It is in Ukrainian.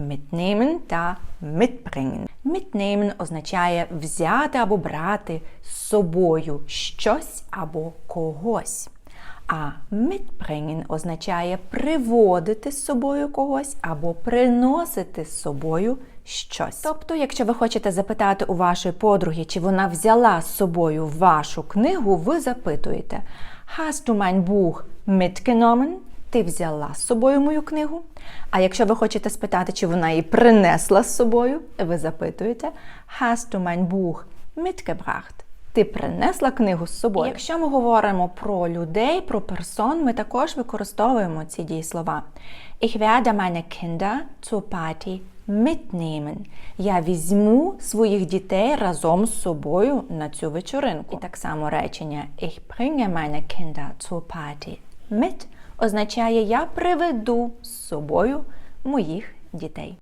Mitnehmen та mitbringen. Mitnehmen означає взяти або брати з собою щось або когось. А mitbringen означає приводити з собою когось або приносити з собою щось. Тобто, якщо ви хочете запитати у вашої подруги, чи вона взяла з собою вашу книгу, ви запитуєте: Hast du mein Buch mitgenommen? Ти взяла з собою мою книгу. А якщо ви хочете спитати, чи вона її принесла з собою, ви запитуєте Hast du mein Buch mitgebracht? Ти принесла книгу з собою. Якщо ми говоримо про людей, про персон, ми також використовуємо ці дієслова. Ich werde meine Kinder zur Party mitnehmen. Я візьму своїх дітей разом з собою на цю вечоринку. І так само речення Ich bringe meine Kinder zur Party mit означає я приведу з собою моїх дітей.